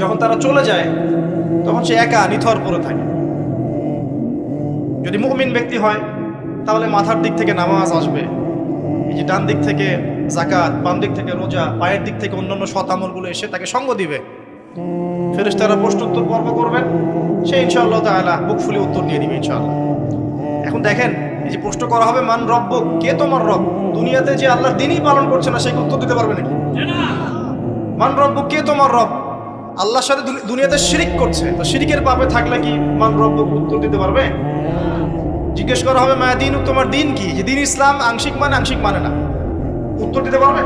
যখন তারা চলে যায় তখন সে একা নিথর পড়ে থাকে। যদি মুমিন ব্যক্তি হয় তাহলে মাথার দিক থেকে নামাজ আসবে। এই যে ডান দিক থেকে জাকাত বাম দিক থেকে রোজা পায়ের দিক থেকে অন্যান্য সৎ আমলগুলো এসে তাকে সঙ্গ দিবে। ফেরেশতারা প্রশ্ন উত্তর পর্ব করবেন। সে ইনশাআল্লাহ তাআলা বুক ফুলে উত্তর দিয়ে দিবে ইনশাআল্লাহ। এখন দেখেন এই যে প্রশ্ন করা হবে মান রব্ব কে তোমার রব? দুনিয়াতে যে আল্লাহর দিনই পালন করছে না সে কি উত্তর দিতে পারবে নাকি? মান রব্ব কে তোমার রব? আল্লাহর সাথে দুনিয়াতে শিরিক করছে। তো শিরিকের পাপে থাকলে কি মান রব্ব উত্তর দিতে পারবে? জিজ্ঞেস করা হবে, মায়া দিন, তোমার দিন কি? যে দিন ইসলাম আংশিক মানে আংশিক মানে না। উত্তর দিতে পারবে?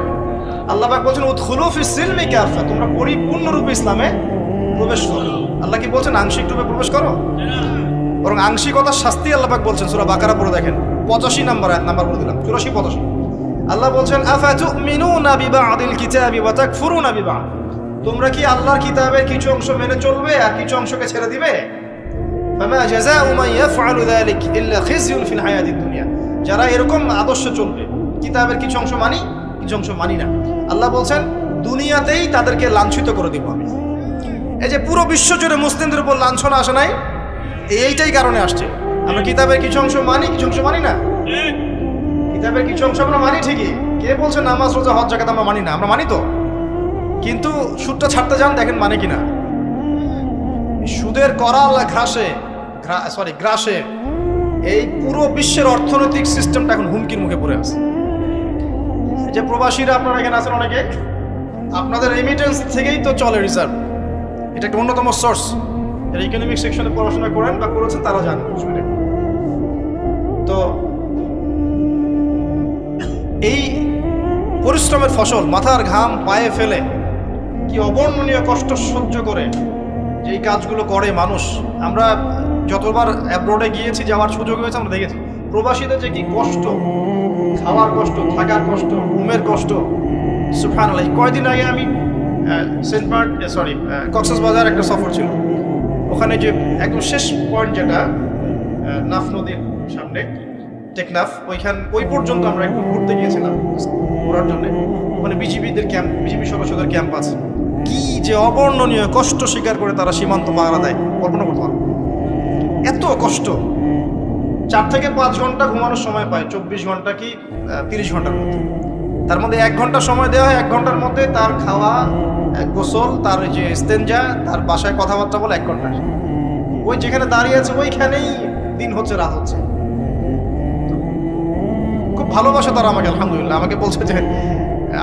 আল্লাহ পাক বলছেন উৎখুলু ফি সিলমি কাফা তোমরা পরিপূর্ণ রূপে ইসলামে প্রবেশ করো। আল্লাহ কি বলছেন, আংশিক রূপে প্রবেশ করো? বরং আংশিকতার শাস্তি আল্লাহ পাক বলছেন, সূরা বাকারা পড়ে দেখেন। 85 নাম্বার আয়াত, নাম্বার বলে দিলাম। 84 85 আল্লাহ বলছেন আফাতুমিনুনা বিবাদিল কিতাবি ওয়া তাকফুরুনা বিবাদ তোমরা কি আল্লাহর কিতাবের কিছু অংশ মেনে চলবে আর কিছু অংশকে ছেড়ে দিবে? যারা এরকম আদর্শ চলবে, কিতাবের কিছু অংশ মানি, কিছু অংশ মানি না। আল্লাহ বলছেন, দুনিয়াতেই তাদেরকে লাঞ্ছিত করে দিব আমি। এই যে পুরো বিশ্ব জুড়ে মুসলিমদের উপর লাঞ্ছনা আসে নাই, এইটাই কারণে আসছে। আমরা কিতাবের কিছু অংশ মানি, কিছু অংশ মানি না? কিতাবের কিছু অংশ আমরা মানি ঠিকই। কে বলছে নামাজ, রোজা, হজ জাকাত আমরা মানি না? আমরা মানি তো? কিন্তু সুদটা ছাড়তে যান, দেখেন মানে কিনা। সুদের করাল ঘাসে সরি গ্রাসে এই পুরো বিশ্বের অর্থনৈতিক সিস্টেমটা এখন হুমকির মুখে পড়ে আছে। যে প্রবাসীরা আপনারা এখানে আছেন অনেকে, আপনাদের রেমিটেন্স থেকেই তো চলে রিজার্ভ এটা একটা অন্যতম সোর্স যারা ইকোনমিক সেকশনে পড়াশোনা করেন বা করেছেন, তারা জানেন বুঝবেন তো এই পরিশ্রমের ফসল মাথার ঘাম পায়ে ফেলে কি অবর্ণনীয় কষ্ট সহ্য করে যেই কাজগুলো করে মানুষ, আমরা যতবার অ্যাব্রোডে গিয়েছি, যাওয়ার সুযোগ হয়েছে, আমরা দেখেছি। প্রবাসীদের যে কি কষ্ট, খাওয়ার কষ্ট, থাকার কষ্ট, ঘুমের কষ্ট সুফান আলাই কয়দিন আগে আমি সেন্ট মার্ট সরি কক্সেস বাজার একটা সফর ছিল। ওখানে যে একদম শেষ পয়েন্ট যেটা নাফ নদীর সামনে টেকনাফ ওইখান, ওই পর্যন্ত আমরা একটু ঘুরতে গিয়েছিলাম, ঘোরার জন্য। মানে বিজিবিদের ক্যাম্প বিজিবি সদস্যদের ক্যাম্প আছে। কি যে অবর্ণনীয় কষ্ট স্বীকার করে তারা সীমান্ত পাহারা দেয়? কল্পনা করতে পারো। এত কষ্ট। চার থেকে পাঁচ ঘণ্টা ঘুমানোর সময় পায়, চব্বিশ ঘণ্টা কি তিরিশ ঘণ্টার মধ্যে। তার মধ্যে এক ঘণ্টা সময় দেওয়া হয়, এক ঘণ্টার মধ্যে তার খাওয়া গোসল, তার যে স্তেঞ্জা তার বাসায় কথাবার্তা বলে এক ঘণ্টা। ওই যেখানে দাঁড়িয়ে আছে, ওইখানেই দিন হচ্ছে, রাত হচ্ছে। খুব ভালোবাসে তারা আমাকে, আলহামদুলিল্লাহ। আমাকে বলছে যে,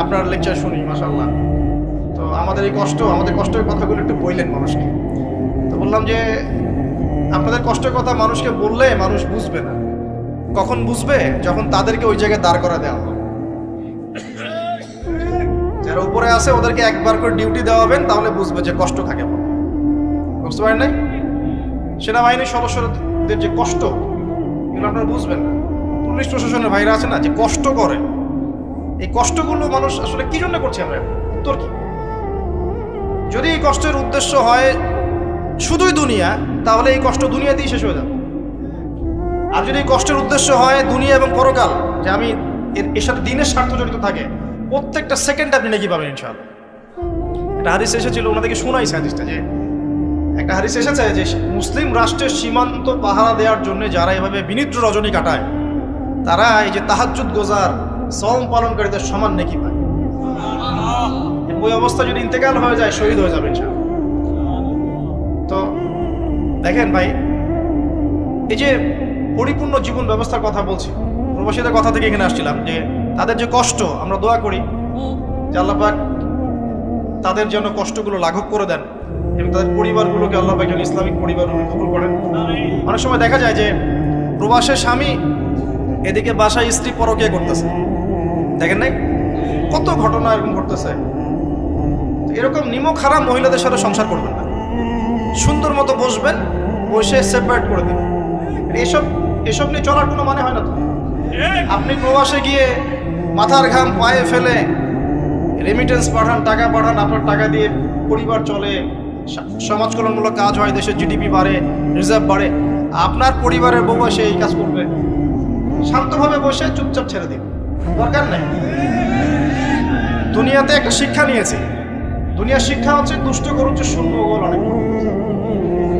আপনার লেকচার শুনি মাসাল্লাহ তো আমাদের এই কষ্ট, আমাদের কষ্টের কথাগুলো একটু বললেন মানুষকে। তো বললাম যে, আপনাদের কষ্টের কথা মানুষকে বললে মানুষ বুঝবে না। কখন বুঝবে? যখন তাদেরকে ওই জায়গায় দাঁড় করা দেওয়া হবে। যারা উপরে আছে, ওদেরকে একবার করে ডিউটি দেওয়া হবেন তাহলে বুঝবে যে কষ্ট থাকে বুঝতে পারেন নাই? সেনাবাহিনীর সদস্যদের যে কষ্ট, এগুলো আপনারা বুঝবেন না। পুলিশ প্রশাসনের ভাইরা আছে না, যে কষ্ট করে। এই কষ্টগুলো মানুষ আসলে কি জন্য করছে আমরা? উত্তর কি? যদি এই কষ্টের উদ্দেশ্য হয় শুধুই দুনিয়া, তাহলে এই কষ্ট দুনিয়াতেই শেষ হয়ে যাবে। আর যদি এই কষ্টের উদ্দেশ্য হয় দুনিয়া এবং পরকাল, যে আমি এর সাথে দিনের স্বার্থ জড়িত থাকে, প্রত্যেকটা সেকেন্ড আপনি নাকি পাবেন ইনশাআল্লাহ। একটা হাদিস এসেছিল, ওনাদেরকে শোনাইছে হাদিসটা যে, একটা হাদিস এসেছে যে মুসলিম রাষ্ট্রের সীমান্ত পাহারা দেওয়ার জন্য যারা এভাবে বিনিদ্র রজনী কাটায়, তারা এই যে তাহাজ্জুদ গোজার সম পালনকারীদের সমান নেকি পায়। ওই অবস্থা যদি ইন্তেকাল হয়ে যায়, শহীদ হয়ে যাবে তো দেখেন ভাই, এই যে পরিপূর্ণ জীবন ব্যবস্থার কথা বলছি, প্রবাসীদের কথা থেকে এখানে আসছিলাম যে তাদের যে কষ্ট, আমরা দোয়া করি যে আল্লাহ পাক তাদের যেন কষ্টগুলো লাঘব করে দেন এবং তাদের পরিবারগুলোকে আল্লাহ পাক যেন ইসলামিক পরিবারগুলো কবুল করেন। অনেক সময় দেখা যায় যে প্রবাসের স্বামী এদিকে বাসায় স্ত্রী পরকে করতেছে। দেখেন নাই? কত ঘটনা এরকম ঘটতেছে। এরকম নিমক খারাপ মহিলাদের সাথে সংসার করবেন না। সুন্দর মতো বসবেন, বসে সেপারেট করে দেবেন। এসব এসব নিয়ে চলার কোনো মানে হয় না তো। আপনি প্রবাসে গিয়ে মাথার ঘাম পায়ে ফেলে রেমিটেন্স পাঠান, টাকা পাঠান, আপনার টাকা দিয়ে পরিবার চলে সমাজ কল্যাণমূলক কাজ হয়, দেশের জিডিপি বাড়ে রিজার্ভ বাড়ে, আপনার পরিবারের বউ এসে এই কাজ করবে। শান্তভাবে বসে চুপচাপ ছেড়ে দিন। দরকার নেই। দুনিয়াতে একটা শিক্ষা নিয়েছি। দুনিয়ার শিক্ষা হচ্ছে দুষ্ট গরুর যে শূন্য গোল অনেক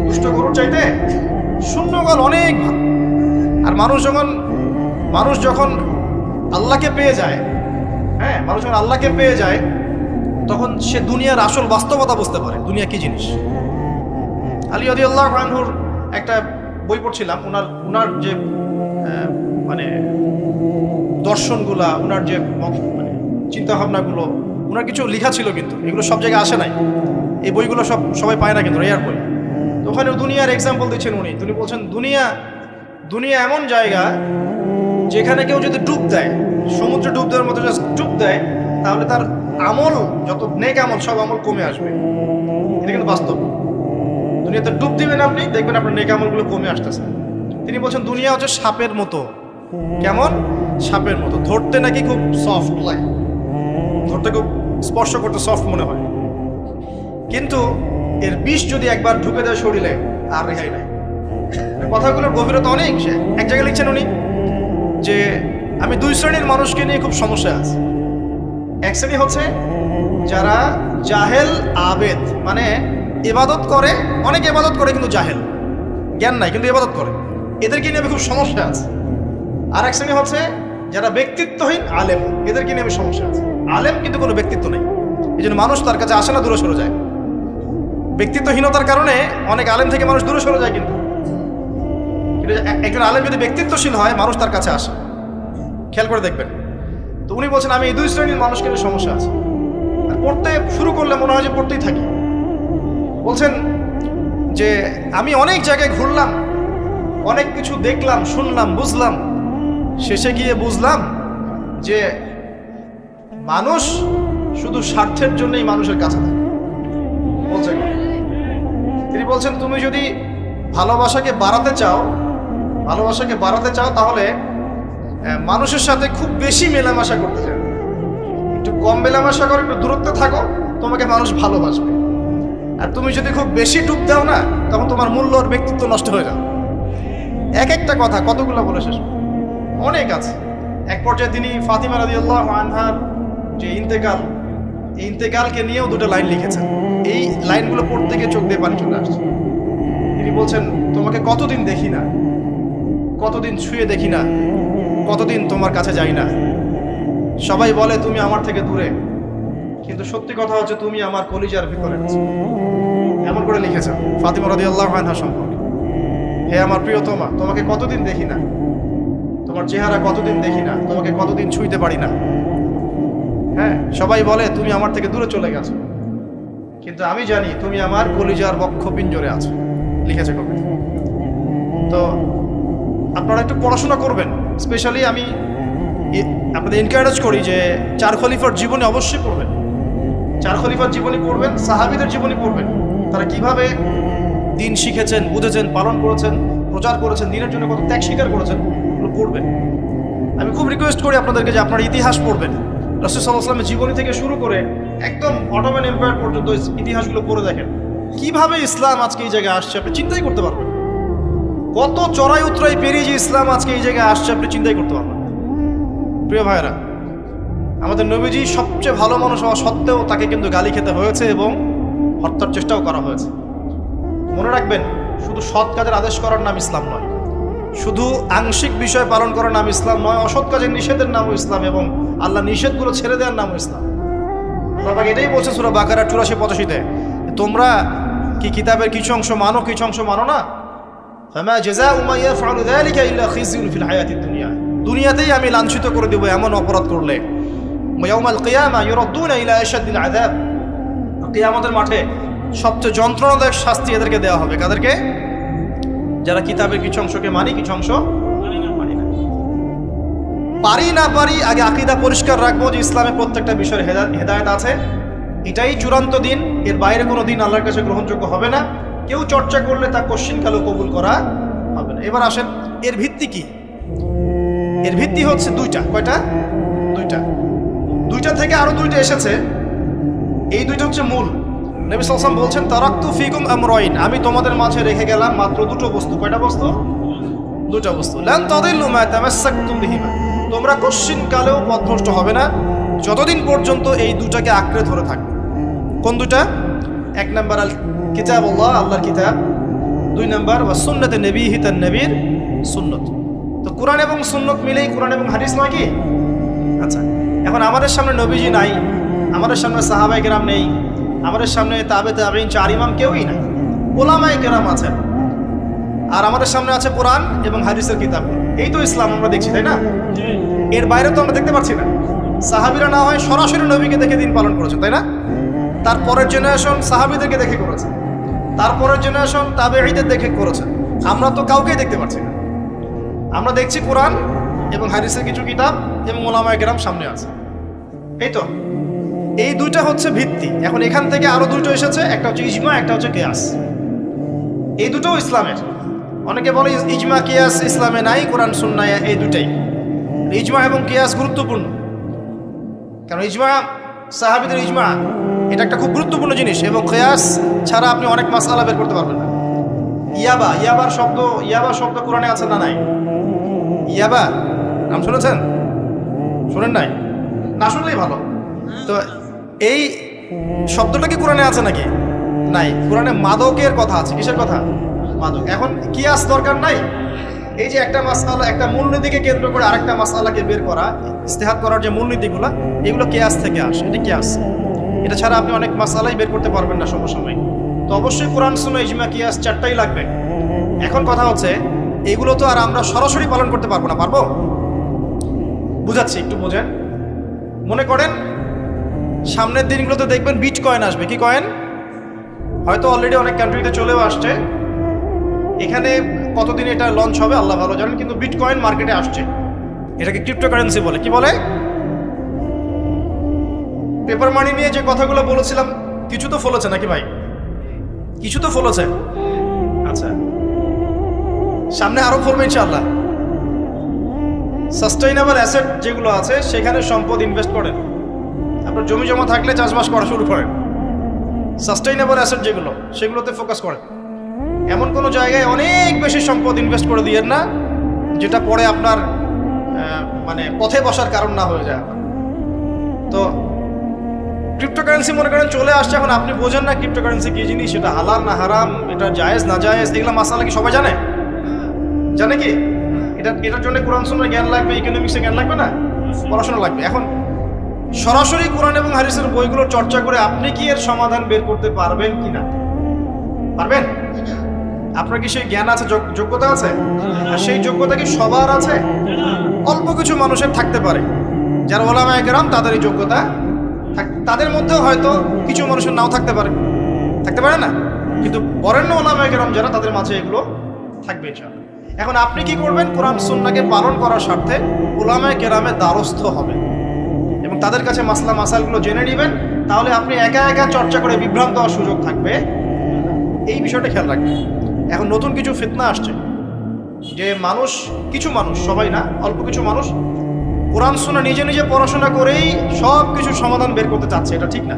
দুষ্ট গরুর চাইতে শূন্য গোল অনেক আর মানুষ যখন মানুষ যখন আল্লাহকে পেয়ে যায় হ্যাঁ মানুষ যখন আল্লাহকে পেয়ে যায়, তখন সে দুনিয়ার আসল বাস্তবতা বুঝতে পারে, দুনিয়া কি জিনিস। আলী আদি আল্লাহ রানহুর একটা বই পড়ছিলাম ওনার ওনার যে মানে দর্শনগুলা ওনার যে মানে চিন্তাভাবনাগুলো ওনার কিছু লেখা ছিল কিন্তু, এগুলো সব জায়গায় আসে নাই। এই বইগুলো সব সবাই পায় না কিন্তু রেয়ার বই। তো ওখানে দুনিয়ার এক্সাম্পল দিচ্ছেন উনি। তিনি বলছেন, দুনিয়া দুনিয়া এমন জায়গা যেখানে কেউ যদি ডুব দেয়, সমুদ্রে ডুব দেওয়ার মতো জাস্ট ডুব দেয়, তাহলে তার আমল, যত নেক আমল, সব আমল কমে আসবে। এটা কিন্তু বাস্তব। দুনিয়াতে ডুব দিবেন আপনি, দেখবেন আপনার নেক আমলগুলো কমে আসতেছে। তিনি বলছেন, দুনিয়া হচ্ছে সাপের মতো। কেমন? সাপের মতো। ধরতে নাকি খুব সফট লাগে। ধরতে খুব স্পর্শ করতে সফট মনে হয়। কিন্তু এর বিষ যদি একবার ঢুকে দেয় শরীরে, আর রেহাই নাই। কথাগুলোর গভীরতা অনেক সে। এক জায়গায় লিখছেন উনি যে, আমি দুই শ্রেণির মানুষকে নিয়ে খুব সমস্যা আছে। এক শ্রেণি হচ্ছে যারা জাহেল, আবেদ মানে এবাদত করে, অনেক ইবাদত করে কিন্তু জাহেল। জ্ঞান নাই, কিন্তু এবাদত করে। এদেরকে নিয়ে আমি খুব সমস্যা আছে। আর এক শ্রেণি হচ্ছে যারা ব্যক্তিত্বহীন, আলেম, এদেরকে নিয়ে আমি সমস্যা আছে। আলেম কিন্তু কোনো ব্যক্তিত্ব নেই। এই জন্য মানুষ তার কাছে আসে না, দূরে সরে যায়। ব্যক্তিত্বহীনতার কারণে অনেক আলেম থেকে মানুষ দূরে সরে যায় কিন্তু। একজন আলেম যদি ব্যক্তিত্বশীল হয়, মানুষ তার কাছে আসে। খেয়াল করে দেখবেন। তো উনি বলছেন, আমি এই দুই শ্রেণির মানুষকে সমস্যা আছে। আর পড়তে শুরু করলে মনে হয় যে পড়তেই থাকি। বলছেন যে, আমি অনেক জায়গায় ঘুরলাম, অনেক কিছু দেখলাম, শুনলাম, বুঝলাম। শেষে গিয়ে বুঝলাম যে মানুষ শুধু স্বার্থের জন্যই মানুষের কাছে থাকে। বলছেন তিনি বলছেন, তুমি যদি ভালোবাসাকে বাড়াতে চাও, ভালোবাসাকে বাড়াতে চাও তাহলে মানুষের সাথে খুব বেশি মেলামেশা করতে চাও। একটু কম মেলামেশা করো, একটু দূরত্বে থাকো, তোমাকে মানুষ ভালোবাসবে। আর তুমি যদি খুব বেশি ডুব দাও না, তখন তোমার মূল্য আর ব্যক্তিত্ব নষ্ট হয়ে যাবে। এক একটা কথা কতগুলো বলে শেষ। অনেক আছে। এক পর্যায়ে তিনি ফাতিমা রাদিয়াল্লাহু আনহার যে ইন্তেকাল, ইন্তেকালকে নিয়েও দুটো লাইন লিখেছেন। এই লাইনগুলো পড়তে গিয়ে চোখ দিয়ে পানি চলে আসছে। তিনি বলছেন, তোমাকে কতদিন দেখি না? কতদিন ছুঁয়ে দেখি না? কতদিন তোমার কাছে যাই না? সবাই বলে, তুমি আমার থেকে দূরে। কিন্তু সত্যি কথা হচ্ছে, তুমি আমার কলিজার ভিতরে এমন করে লিখেছেন ফাতিমা রাদিয়াল্লাহু আনহা সম্পর্কে। হে আমার প্রিয়তমা, তোমাকে কতদিন দেখি না? তোমার চেহারা কতদিন দেখি না? তোমাকে কতদিন ছুঁইতে পারি না? হ্যাঁ সবাই বলে, তুমি আমার থেকে দূরে চলে গেছো। কিন্তু আমি জানি তুমি আমার কলিজার বক্ষ পিঞ্জরে আছো, লিখেছে কবি। তো আপনারা একটু পড়াশোনা করবেন। স্পেশালি আমি আপনাদের এনকারেজ করি যে চার খলিফার জীবনে অবশ্যই পড়বেন। চার খলিফার জীবনী পড়বেন, সাহাবিদের জীবনী পড়বেন। তারা কীভাবে দিন শিখেছেন, বুঝেছেন, পালন করেছেন, প্রচার করেছেন, দিনের জন্য কত ত্যাগ স্বীকার করেছেন পড়বেন। আমি খুব রিকোয়েস্ট করি আপনাদেরকে যে আপনারা ইতিহাস পড়বেন। রসুল সাল্লাহামের জীবনী থেকে শুরু করে একদম অটোম্যান এম্পায়ার পর্যন্ত ইতিহাসগুলো পড়ে দেখেন। কীভাবে ইসলাম আজকে এই জায়গায় আসছে আপনি চিন্তাই করতে পারবেন কত চড়াই উতরাই পেরিয়ে যে ইসলাম আজকে এই জায়গায় আসছে আপনি চিন্তাই করতে পারবেন প্রিয় ভাইয়েরা, আমাদের নবীজি সবচেয়ে ভালো মানুষ হওয়া সত্ত্বেও তাকে কিন্তু গালি খেতে হয়েছে এবং হত্যার চেষ্টাও করা হয়েছে। মনে রাখবেন, শুধু সৎ কাজের আদেশ করার নাম ইসলাম নয়। শুধু আংশিক বিষয় পালন করার নাম ইসলাম নয়, অসৎ কাজের নিষেধের নামও ইসলাম এবং আল্লাহ নিষেধগুলো ছেড়ে দেওয়ার নামও ইসলাম। পাক এটাই বলছে সুরা বাকারা চুরাশি পঁচাশিতে, তোমরা কি কিতাবের কিছু অংশ মানো, কিছু অংশ মানো না? দুনিয়াতেই আমি লাঞ্ছিত করে দেব এমন অপরাধ করলে। কিয়ামতের মাঠে সবচেয়ে যন্ত্রণাদায়ক শাস্তি এদেরকে দেওয়া হবে। কাদেরকে? যারা কিতাবের কিছু অংশকে মানি, কিছু অংশ মানি পারি না পারি, আগে আকিদা পরিষ্কার রাখব যে ইসলামে প্রত্যেকটা বিষয়ের হেদায়ত আছে। এটাই চূড়ান্ত দিন, এর বাইরে কোনো দিন আল্লাহর কাছে গ্রহণযোগ্য হবে না। কেউ চর্চা করলে তা কোশ্চিনকালেও কবুল করা হবে না। এবার আসেন, এর ভিত্তি কি? এর ভিত্তি হচ্ছে দুইটা। কয়টা? দুইটা। দুইটা থেকে আরও দুইটা এসেছে। এই দুইটা হচ্ছে মূল। নবী সালসাম বলছেন, তারাক্তু ফিকুম আমরাইন। আমি তোমাদের মাঝে রেখে গেলাম মাত্র দুটো বস্তু। কয়টা বস্তু? দুটো বস্তু। লান তাদিল্লু মা তামাসসাকতুম বিহিমা। তোমরা কোশ্চিন কালেও পথভ্রষ্ট হবে না। যতদিন পর্যন্ত এই দুটাকে আঁকড়ে ধরে থাকবে। কোন দুটা? এক নাম্বার আল কিতাব আল্লাহ আল্লাহর কিতাব। দুই নাম্বার, ওয়া সুন্নতে নবী হিতান নবীর সুন্নত। তো কোরআন এবং সুন্নত মিলেই কোরআন এবং হাদিস নয় কি? আচ্ছা এখন আমাদের সামনে নবীজি নাই, আমাদের সামনে সাহাবাই কেরাম নেই। আমাদের সামনে তাবে তাবিন চার ইমাম কেউই নাই। ওলামাই কেরাম আছেন। আর আমাদের সামনে আছে কোরআন এবং হাদিসের কিতাব। এই তো ইসলাম আমরা দেখছি, তাই না? এর বাইরে তো আমরা দেখতে পাচ্ছি না। সাহাবিরা না হয় সরাসরি নবীকে দেখে দিন পালন করেছে তাই না? তারপরের জেনারেশন সাহাবিদেরকে দেখে করেছে। তারপরের জেনারেশন তাবে ঈদের দেখে করেছে। আমরা তো কাউকেই দেখতে পাচ্ছি না। আমরা দেখছি কোরআন এবং হাদিসের কিছু কিতাব এবং ওলামায় কেরাম সামনে আছে। এই তো। এই দুইটা হচ্ছে ভিত্তি। এখন এখান থেকে আরও দুটো এসেছে, একটা হচ্ছে ইজমা, একটা হচ্ছে কেয়াস। এই দুটোও ইসলামের। অনেকে বলে ইজমা, কিয়াস ইসলামে নাই, কোরআন, সুন্নায় এই দুটাই। ইজমা এবং কিয়াস গুরুত্বপূর্ণ। কারণ ইজমা, সাহাবিদের ইজমা, এটা একটা খুব গুরুত্বপূর্ণ জিনিস এবং কেয়াস ছাড়া আপনি অনেক মাসালা বের করতে পারবেন না। ইয়াবা, ইয়াবার শব্দ ইয়াবা শব্দ কোরআনে আছে না নাই? ইয়াবা, নাম শুনেছেন? শুনেন নাই? না শুনলেই ভালো। তো এই শব্দটা কি কোরআনে আছে নাকি? নাই। কোরআনে মাদকের কথা আছে। কিসের কথা? মাদক। এখন কিয়াস দরকার নাই? এই যে একটা মাসালা একটা মূলনীতিকে কেন্দ্র করে আরেকটা মাসালাকে বের করা ইস্তেহাত করার যে মূলনীতিগুলো এগুলো কেয়াস থেকে আসে। এটা কিয়াস। এটা ছাড়া আপনি অনেক মাসালাই বের করতে পারবেন না সমসাময়িক। তো অবশ্যই কোরআন শুনে ইজমা কিয়াস চারটাই লাগবে। এখন কথা হচ্ছে এগুলো তো আর আমরা সরাসরি পালন করতে পারব না। পারব? বুঝাচ্ছি একটু বোঝেন। মনে করেন সামনের দিনগুলোতে দেখবেন বিট কয়েন আসবে। কি কয়েন হয়তো অলরেডি অনেক কান্ট্রিতে চলেও আসছে। এখানে কতদিন এটা লঞ্চ হবে আল্লাহ ভালো জানেন, কিন্তু বিট কয়েন মার্কেটে আসছে। এটাকে ক্রিপ্টোকারেন্সি বলে। কি বলে? পেপার মানি নিয়ে যে কথাগুলো বলেছিলাম, কিছু তো ফলেছে নাকি ভাই? কিছু তো ফলেছে। আচ্ছা। সামনে আরও ফলবে ইনশাআল্লাহ। সাস্টেইনেবল অ্যাসেট যেগুলো আছে, সেখানে সম্পদ ইনভেস্ট করেন। আপনার জমি জমা থাকলে চাষবাস করা শুরু করেন। সাস্টেইনেবল অ্যাসেট যেগুলো, সেগুলোতে ফোকাস করেন। এমন কোনো জায়গায় অনেক বেশি সম্পদ ইনভেস্ট করে দিয়েন না, যেটা পরে আপনার মানে পথে বসার কারণ না হয়ে যায়। তো ক্রিপ্টোকারেন্সি মনে করেন চলে আসছে, এখন আপনি বোঝেন না ক্রিপ্টোকারেন্সি কি জিনিস, সেটা হালাল না হারাম, এটা জায়েজ না জায়েজ, এগুলো মাসালা কি সবাই জানে? জানে কি? এটা, এটার জন্য কোরআন শুনে জ্ঞান লাগবে ইকোনমিক্সে জ্ঞান লাগবে না? পড়াশোনা লাগবে। এখন সরাসরি কোরআন এবং হারিসের বইগুলো চর্চা করে আপনি কি এর সমাধান বের করতে পারবেন কি না? পারবেন? আপনার কি সেই জ্ঞান আছে যোগ্যতা আছে? আর সেই যোগ্যতা কি সবার আছে? অল্প কিছু মানুষের থাকতে পারে। যারা ওলামা একরাম, তাদের এই যোগ্যতা তাদের মধ্যেও হয়তো কিছু মানুষের নাও থাকতে পারে। থাকতে পারে না? কিন্তু বরেণ্য ওলামা একরাম যারা, তাদের মাঝে এগুলো থাকবে। এখন আপনি কি করবেন? কোরআন সুন্নাকে পালন করার স্বার্থে ওলামায় কেরামে দ্বারস্থ হবেন। তাদের কাছে মাসলা মাসালগুলো জেনে নেবেন, তাহলে আপনি একা একা চর্চা করে বিভ্রান্ত হওয়ার সুযোগ থাকবে। এই বিষয়টা খেয়াল রাখবেন। এখন নতুন কিছু ফিতনা আসছে, যে মানুষ, কিছু মানুষ, সবাই না, অল্প কিছু মানুষ, কোরআন শোনা নিজে নিজে পড়াশোনা করেই সব কিছুর সমাধান বের করতে চাচ্ছে, এটা ঠিক না।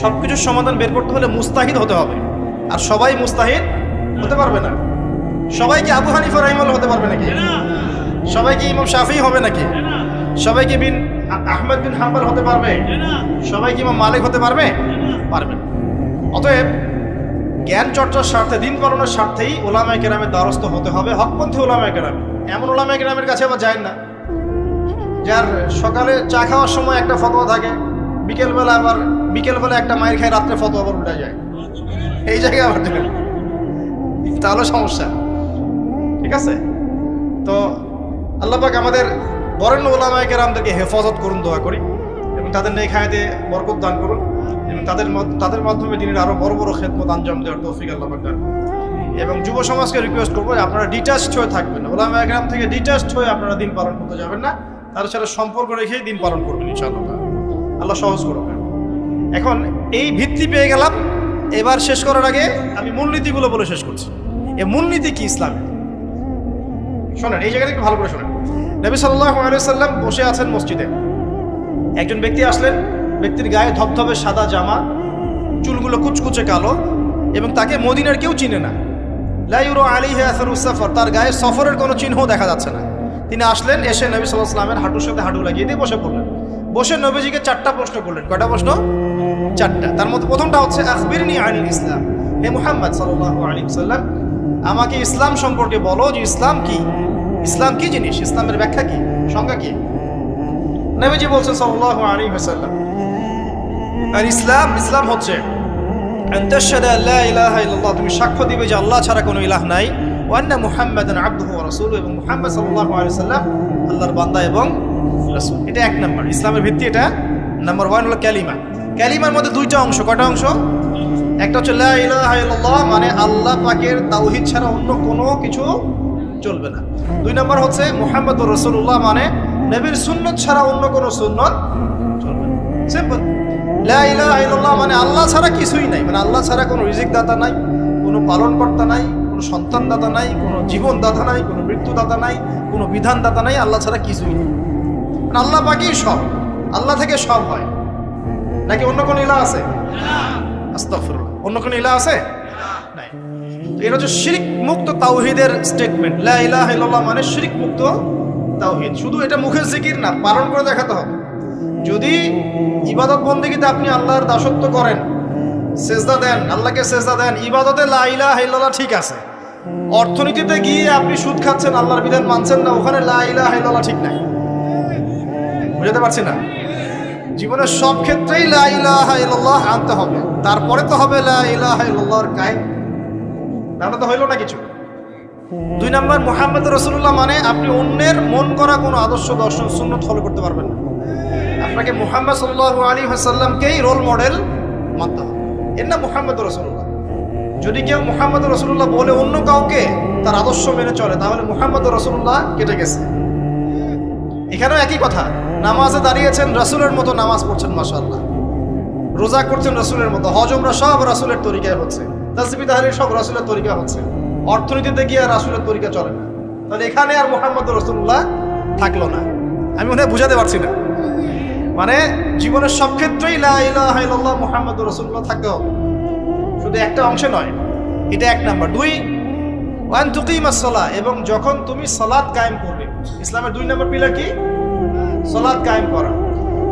সব কিছুর সমাধান বের করতে হলে মুস্তাহিদ হতে হবে, আর সবাই মুস্তাহিদ হতে পারবে না। সবাই কি আবু হানিফা রাহিমাল হতে পারবে নাকি? সবাই কি ইমাম শাফি হবে নাকি? সবাই কি বিন আহমেদ বিন হাম্বল হতে পারবে? সবাই কি ইমাম মালিক হতে পারবে? পারবে অতএব, জ্ঞান চর্চার স্বার্থে, দিন পালনের স্বার্থেই ওলামায় কেরামের দ্বারস্থ হতে হবে হকপন্থী ওলামায় কেরাম। এমন ওলামায় কেরামের কাছে আবার যায় না। যার সকালে চা খাওয়ার সময় একটা ফতোয়া থাকে, বিকেলবেলা আবার, বিকেলবেলা একটা মায়ের খায়, রাত্রে ফতোয়া আবার উল্টা যায়। এই জায়গায় আবার দেবেন তাহলে সমস্যা। ঠিক আছে? তো আল্লাপাক আমাদের বরেণ্য ওলামায় কেরামদেরকে হেফাজত করুন, দোয়া করি এবং তাদের নেই খায়াতে বরকত দান করুন এবং তাদের তাদের মাধ্যমে দিনের আরও বড় বড় খেদমত আঞ্জাম দেওয়ার তৌফিক আল্লাহ দান। এবং যুব সমাজকে রিকোয়েস্ট করব আপনারা ডিটাচড হয়ে থাকবেন ওলামা গ্রাম থেকে ডিটাচড হয়ে আপনারা দিন পালন করতে যাবেন না। তাদের সাথে সম্পর্ক রেখেই দিন পালন করবেন ইনশাআল্লাহ। আল্লাহ সহজ করবেন এখন এই ভিত্তি পেয়ে গেলাম। এবার শেষ করার আগে আমি মূলনীতিগুলো বলে শেষ করছি। এই মূলনীতি কি ইসলামের? শোনেন, এই জায়গাটা একটু ভালো করে শোনেন। নবী সাল্লাম বসে আছেন মসজিদে। একজন ব্যক্তি আসলেন, ব্যক্তির গায়ে ধবধবে সাদা জামা, চুলগুলো কুচকুচে কালো এবং তাকে মদিনার কেউ চিনে না। লাইউরো আলী সাফর, তার গায়ে সফরের কোনো চিহ্ন দেখা যাচ্ছে না। তিনি আসলেন, এসে নবী সাল্লাহ সাল্লামের হাঁটুর সাথে হাঁটু লাগিয়ে দিয়ে বসে পড়লেন। বসে নবীজিকে চারটা প্রশ্ন করলেন। কয়টা প্রশ্ন? চারটা। তার মধ্যে প্রথমটা হচ্ছে, আখবিরনি আনিল ইসলাম। হে মুহাম্মদ সাল্লাল্লাহু আলাইহি সাল্লাম আমাকে ইসলাম সম্পর্কে বলো যে ইসলাম কি? ইসলাম কি জিনিস? ইসলামের ব্যাখ্যা কি? সংজ্ঞা কি? নবীজি বলছেন সাল্লাল্লাহু আলাইহি ওয়াসাল্লাম। আর ইসলাম ইসলাম হচ্ছে তুমি সাক্ষ্য দিবে যে আল্লাহ ছাড়া কোনো ইলাহ নাই। ওয়া আন্না মুহাম্মাদান আবদুহু ওয়া রাসূলুহু। এবং মুহাম্মদ সাল্লাল্লাহু আলাইহি সাল্লাম আল্লাহর বান্দা এবং রাসূল। এটা এক নাম্বার। ইসলামের ভিত্তি এটা নাম্বার ওয়ান হলো কালিমা কালিমার মধ্যে দুইটা অংশ। কয়টা অংশ? একটা হচ্ছে মানে আল্লাহ পাকের তাওহীদ ছাড়া অন্য কোনো কিছু চলবে না। দুই নম্বর হচ্ছে মোহাম্মদ রসুল্লাহ মানে নবীর সুন্নত ছাড়া অন্য কোনো সুন্নত চলবে না। সিম্পল মানে আল্লাহ ছাড়া কিছুই নাই। মানে আল্লাহ ছাড়া কোনো রিজিক দাতা নাই কোনো পালনকর্তা নাই কোনো সন্তান দাতা নাই কোনো জীবন দাতা নাই কোনো মৃত্যু দাতা নাই কোনো বিধান দাতা নাই আল্লাহ ছাড়া কিছুই নেই। মানে আল্লাহ বাকি সব। আল্লাহ থেকে সব হয়। নাকি অন্য কোনো ইলা আছে? আস্তাগফিরুল্লাহ। অন্য কোনো ইলা আছে? নাই এটা হচ্ছে শিরিক মুক্ত তাওহীদের স্টেটমেন্ট লা ইলাহা ইল্লাল্লাহ মানে শিরিক মুক্ত তাওহীদ। শুধু এটা মুখের জিকির না, পালন করে দেখাতে হবে। যদি ইবাদত বন্দেগীতে আপনি আল্লাহর দাসত্ব করেন, সেজদা দেন, আল্লাহকে সেজদা দেন, ইবাদতে লা ইলাহা ঠিক আছে। অর্থনীতিতে গিয়ে আপনি সুদ খাচ্ছেন, আল্লাহর বিধান মানছেন না, ওখানে লা ইলাহা ঠিক নাই। বুঝাতে পারছি না? জীবনের সব ক্ষেত্রেই লা ইলাহা ইল্লাল্লাহ আনতে হবে। তারপরে তো হবে লা ইলাহা ইল্লাল্লাহর কায় তাহলে তো হইল না কিছু। দুই নম্বর, মোহাম্মদ রসুল্লাহ মানে আপনি অন্যের মন করা কোনো আদর্শ, দর্শন, সুন্নত ফলো করতে পারবেন না। আপনাকে মোহাম্মদ সাল্লাহ আলী হাসাল্লামকেই রোল মডেল মানতে হবে। এর না মুহাম্মদ রসুল্লাহ যদি কেউ মুহাম্মদ রসুল্লাহ বলে অন্য কাউকে তার আদর্শ মেনে চলে, তাহলে মোহাম্মদ রসুল্লাহ কেটে গেছে। এখানেও একই কথা, নামাজে দাঁড়িয়েছেন রসুলের মতো নামাজ পড়ছেন মাসাল্লাহ রোজা করছেন রসুলের মতো, হজমরা সব রাসুলের তরিকায় হচ্ছে। তাসবি সব রাসুলের তরিকা হচ্ছে। অর্থনীতিতে গিয়ে আর রাসুলের তরিকা চলে না। তাহলে এখানে আর মোহাম্মদ রসুল্লাহ থাকল না। আমি মনে বুঝাতে পারছি না। মানে জীবনের সব ক্ষেত্রেই লা ইলাহা ইল্লাল্লাহ মুহাম্মদ রসুল্লাহ থাকতে হবে। শুধু একটা অংশে নয়, এটা এক নাম্বার। দুই, ওয়ান তুকিমাস সালাহ এবং যখন তুমি সালাত কায়েম করবে, ইসলামের দুই নম্বর পিলার কি? সালাত কায়েম করা।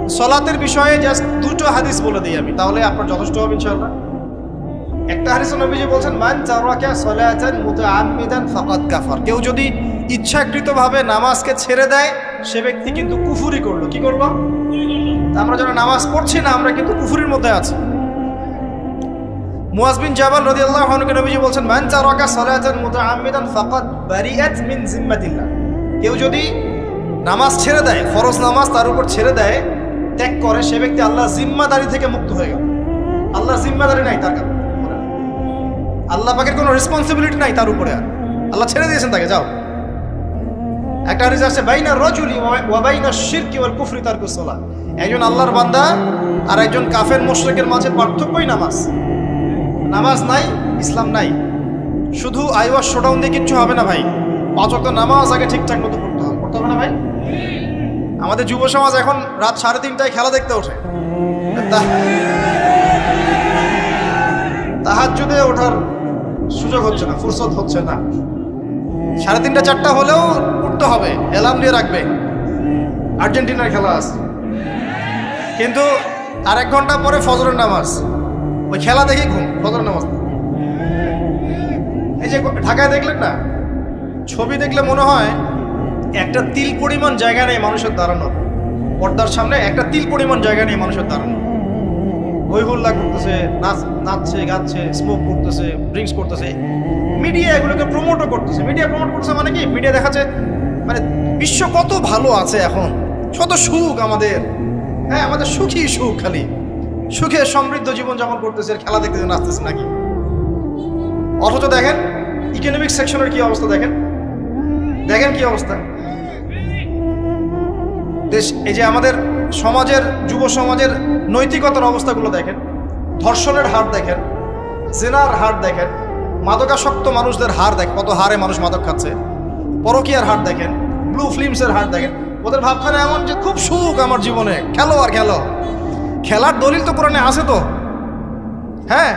সলাতের বিষয়ে জাস্ট দুটো হাদিস বলে দিই আমি, তাহলে আপনার যথেষ্ট হবে ইনশাআল্লাহ। একটা হাদিস নবীজি বলছেন, মান তারাকা সালাতান মুতাআম্মিদান ফাকাদ কাফার। কেউ যদি ইচ্ছাকৃতভাবে নামাজকে ছেড়ে দেয়, সে ব্যক্তি কিন্তু কুফুরি করল। কি করল? আমরা যারা নামাজ পড়ছি না, আমরা কিন্তু কুফুরির মধ্যে আছি। মুয়াজ বিন জাবাল রাদিয়াল্লাহু আনহু নবীজি বলছেন, মান তারাকা সালাতান মুতাআম্মিদান ফাকাদ বারিআত মিন জিম্মাতিল্লাহ। কেউ যদি নামাজ ছেড়ে দেয়, ফরজ নামাজ তার উপর ছেড়ে দেয়, ত্যাগ করে, সে ব্যক্তি আল্লাহ জিম্মাদারি থেকে মুক্ত হয়ে গেল। আল্লাহ জিম্মাদারি নাই তার কাছে। আল্লাহ পাকের কোনো রেসপন্সিবিলিটি নাই তার উপরে আর। আল্লাহ ছেড়ে দিয়েছেন তাকে, যাও। একটা হাদিস আছে, বাইনা রজুলি ওয়া বাইনা শিরকি ওয়াল কুফরি তারকুস সালাহ একজন আল্লাহর বান্দা আর একজন কাফের মুশরিকের মাঝে পার্থক্যই নামাজ। নামাজ নাই, ইসলাম নাই। শুধু আইওয়া শোডাউন দিয়ে কিচ্ছু হবে না ভাই। পাঁচ ওয়াক্ত নামাজ আগে ঠিকঠাক মতো পড়তে হবে। পড়তে হবে না ভাই? আমাদের যুব সমাজ এখন রাত সাড়ে তিনটায় খেলা দেখতে ওঠে। তাহার ওঠার সুযোগ হচ্ছে না, ফুরসত হচ্ছে না। সাড়ে তিনটা, চারটা হলেও উঠতে হবে, অ্যালার্ম দিয়ে রাখবে। আর্জেন্টিনার খেলা আছে কিন্তু আর এক ঘণ্টা পরে ফজরের নামাজ। ওই খেলা দেখি ঘুম, ফজরের নামাজ। এই যে ঢাকায় দেখলেন না, ছবি দেখলে মনে হয় একটা তিল পরিমাণ জায়গা নেই মানুষের দাঁড়ানোর। পর্দার সামনে একটা তিল পরিমাণ জায়গা নেই মানুষের দাঁড়ানো হই হুল্লা করতেছে, নাচ, নাচছে, গাচ্ছে স্মোক করতেছে ড্রিঙ্কস করতেছে। মিডিয়া এগুলোকে প্রমোটও করতেছে। মিডিয়া প্রমোট করতেছে মানে কি? মিডিয়া দেখাচ্ছে মানে বিশ্ব কত ভালো আছে এখন। কত সুখ আমাদের। হ্যাঁ আমাদের সুখী সুখ খালি। সুখে সমৃদ্ধ জীবন যাপন করতেছে খেলা দেখতেছে, নাচতেছে নাকি? অথচ দেখেন ইকোনমিক সেকশনের কি অবস্থা দেখেন? দেখেন কি অবস্থা? দেশ, এই যে আমাদের সমাজের, যুব সমাজের নৈতিকতার অবস্থাগুলো দেখেন, ধর্ষণের হার দেখেন, জেনার হার দেখেন, মাদকাসক্ত মানুষদের হার দেখ কত হারে মানুষ মাদক খাচ্ছে, পরকিয়ার হার দেখেন ব্লু ফিল্মসের হার দেখেন। ওদের ভাবখানে এমন যে খুব সুখ আমার জীবনে, খেলো আর খেলো। খেলার দলিল তো কোরআনে আছে তো। হ্যাঁ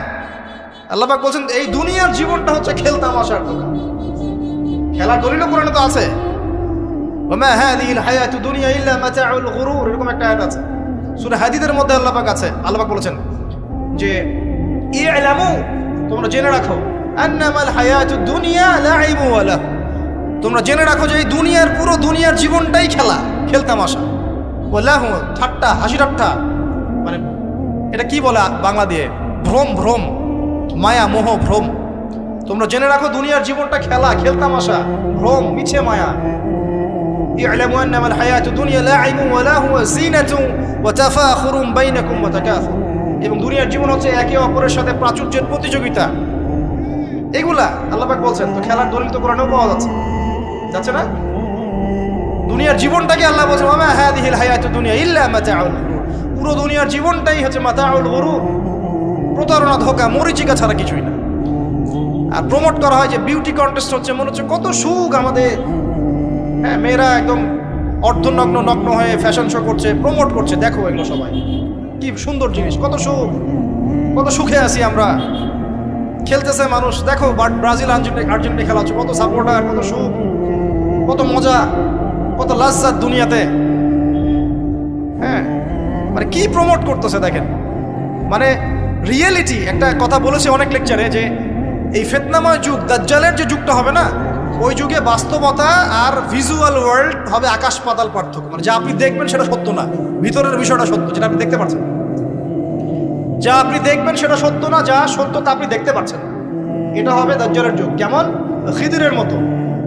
আল্লাহবাক বলছেন, এই দুনিয়ার জীবনটা হচ্ছে খেলতাম আসার দোকান খেলার দলিলও কোরআনে তো আছে। হায়াতু দুনিয়া ইল্লা মাতাউল গুরুর, এরকম একটা আয়াত আছে। সূরা হাদিদের মধ্যে আল্লাহ পাক আছে। আল্লাহ পাক বলেছেন যে, ইলামু, তোমরা জেনে রাখো দুনিয়া তোমরা জেনে রাখো যে এই দুনিয়ার, পুরো দুনিয়ার জীবনটাই খেলা খেলতামাশা বললাম ঠাট্টা, হাসি ঠাট্টা। মানে এটা কি বলে বাংলা দিয়ে? ভ্রম ভ্রম, মায়া, মোহ, ভ্রম। তোমরা জেনে রাখো দুনিয়ার জীবনটা খেলা খেলতামাশা ভ্রম, মিছে মায়া। اعلموا انما الحياه الدنيا لعب ولهو زينه وتفاخر بينكم وتكاثر এবং দুনিয়ার জীবন হচ্ছে একে অপরের সাথে প্রাচুর্যের প্রতিযোগিতা এগুলা আল্লাপাক বলছেন তো খেলার দলিল তো কোরআনেও পাওয়া যাচ্ছে যাচ্ছে না দুনিয়ার জীবনটাকে আল্লাহ বলছেন মামা হ্যাঁ দিহিল হায়াত দুনিয়া ইল্লা মাতাউল গুরুর। পুরো দুনিয়ার জীবনটাই হচ্ছে মাতাউল গরু প্রতারণা ধোকা মরিচিকা ছাড়া কিছুই না আর প্রমোট করা হয় যে বিউটি কন্টেস্ট হচ্ছে মনে হচ্ছে কত সুখ আমাদের হ্যাঁ মেয়েরা একদম অর্ধনগ্ন, নগ্ন হয়ে ফ্যাশন শো করছে প্রমোট করছে। দেখো এগুলো সবাই। কি সুন্দর জিনিস, কত সুখ। কত সুখে আছি আমরা। খেলতেছে মানুষ। দেখো বাট ব্রাজিল আর্জেন্টিনা খেলা হচ্ছে। কত সাপোর্টার কত সুখ। কত মজা। কত লাজ্জাত দুনিয়াতে। হ্যাঁ মানে কি প্রমোট করতেছে দেখেন। মানে রিয়েলিটি একটা কথা বলেছে অনেক লেকচারে যে এই ফেতনাময় যুগ, দাজ্জালের যে যুগটা হবে না ওই যুগে বাস্তবতা আর ভিজুয়াল ওয়ার্ল্ড হবে আকাশ পাতাল পার্থক্য। মানে যা আপনি দেখবেন সেটা সত্য না, ভিতরের বিষয়টা সত্য, যেটা আপনি দেখতে পাচ্ছেন যা আপনি দেখবেন সেটা সত্য না, যা সত্য তা আপনি দেখতে পাচ্ছেন এটা হবে দাজ্জালের যুগ। কেমন? খিদিরের মতো।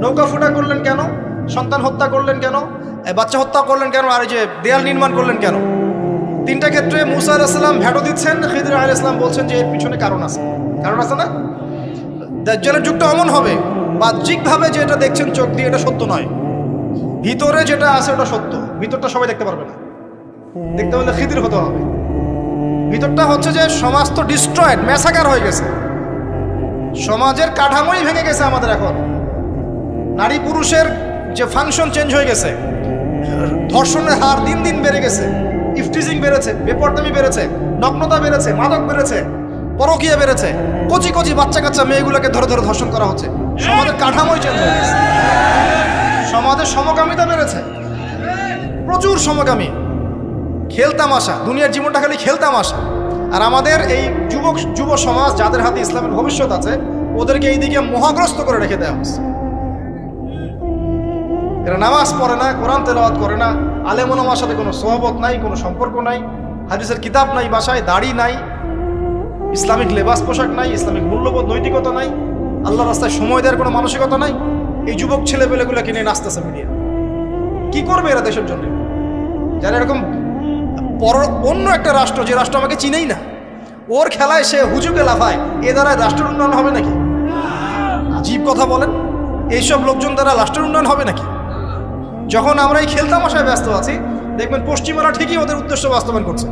নৌকা ফুটা করলেন কেন? সন্তান হত্যা করলেন কেন? বাচ্চা হত্যা করলেন কেন? আর এই যে দেয়াল নির্মাণ করলেন কেন? তিনটা ক্ষেত্রে মুসা আলাইসাল্লাম ভ্যাটো দিচ্ছেন। খিদির আল ইসলাম বলছেন যে এর পিছনে কারণ আছে। কারণ আছে না? দাজ্জালের যুগটা অমন হবে। বাহ্যিকভাবে যে এটা দেখছেন চোখ দিয়ে, এটা সত্য নয়। ভিতরে যেটা আছে, ওটা সত্য। ভিতরটা সবাই দেখতে পারবে না। দেখতে হলে খিদির হতে হবে। ভিতরটা হচ্ছে যে সমাজ তো ডিস্ট্রয়েড ম্যাসাকার হয়ে গেছে। সমাজের কাঠামোই ভেঙে গেছে আমাদের এখন। নারী পুরুষের যে ফাংশন চেঞ্জ হয়ে গেছে, ধর্ষণের হার দিন দিন বেড়ে গেছে। ইফটিজিং বেড়েছে, বেপরদামি বেড়েছে, নগ্নতা বেড়েছে, মাদক বেড়েছে। পরকীয়া বেড়েছে। কচি কচি বাচ্চা কাচ্চা মেয়েগুলোকে ধরে ধরে ধর্ষণ করা হচ্ছে। সমাজের কাঠামোই চেঞ্জ সমাজের সমকামিতা বেড়েছে। প্রচুর সমকামী। খেলতামাশা দুনিয়ার জীবনটা খালি খেলতামাশা আর আমাদের এই যুবক যুব সমাজ যাদের হাতে ইসলামের ভবিষ্যৎ আছে, ওদেরকে এই দিকে মহাগ্রস্ত করে রেখে দেওয়া হচ্ছে। এরা নামাজ পড়ে না, কোরআন তেলাওয়াত করে না আলেমুলামার সাথে কোনো সহবত নাই, কোনো সম্পর্ক নাই, হাদিসের কিতাব নাই, বাসায় দাড়ি নাই ইসলামিক লেবাস পোশাক নাই, ইসলামিক মূল্যবোধ, নৈতিকতা নাই, আল্লাহ রাস্তায় সময় দেওয়ার কোনো মানসিকতা নাই, এই যুবক ছেলেপেলেগুলোকে নিয়ে নাচতেছে মিডিয়া কি করবে এরা দেশের জন্য? যারা এরকম পর অন্য একটা রাষ্ট্র, যে রাষ্ট্র আমাকে চিনেই না, ওর খেলায় সে হুজুকে লাফায়, এ দ্বারা রাষ্ট্রের উন্নয়ন হবে নাকি? আজীব কথা বলেন, এইসব লোকজন দ্বারা রাষ্ট্রের উন্নয়ন হবে নাকি? যখন আমরা এই খেলতামাশায় ব্যস্ত আছি, দেখবেন পশ্চিমারা ঠিকই ওদের উদ্দেশ্য বাস্তবায়ন করছে।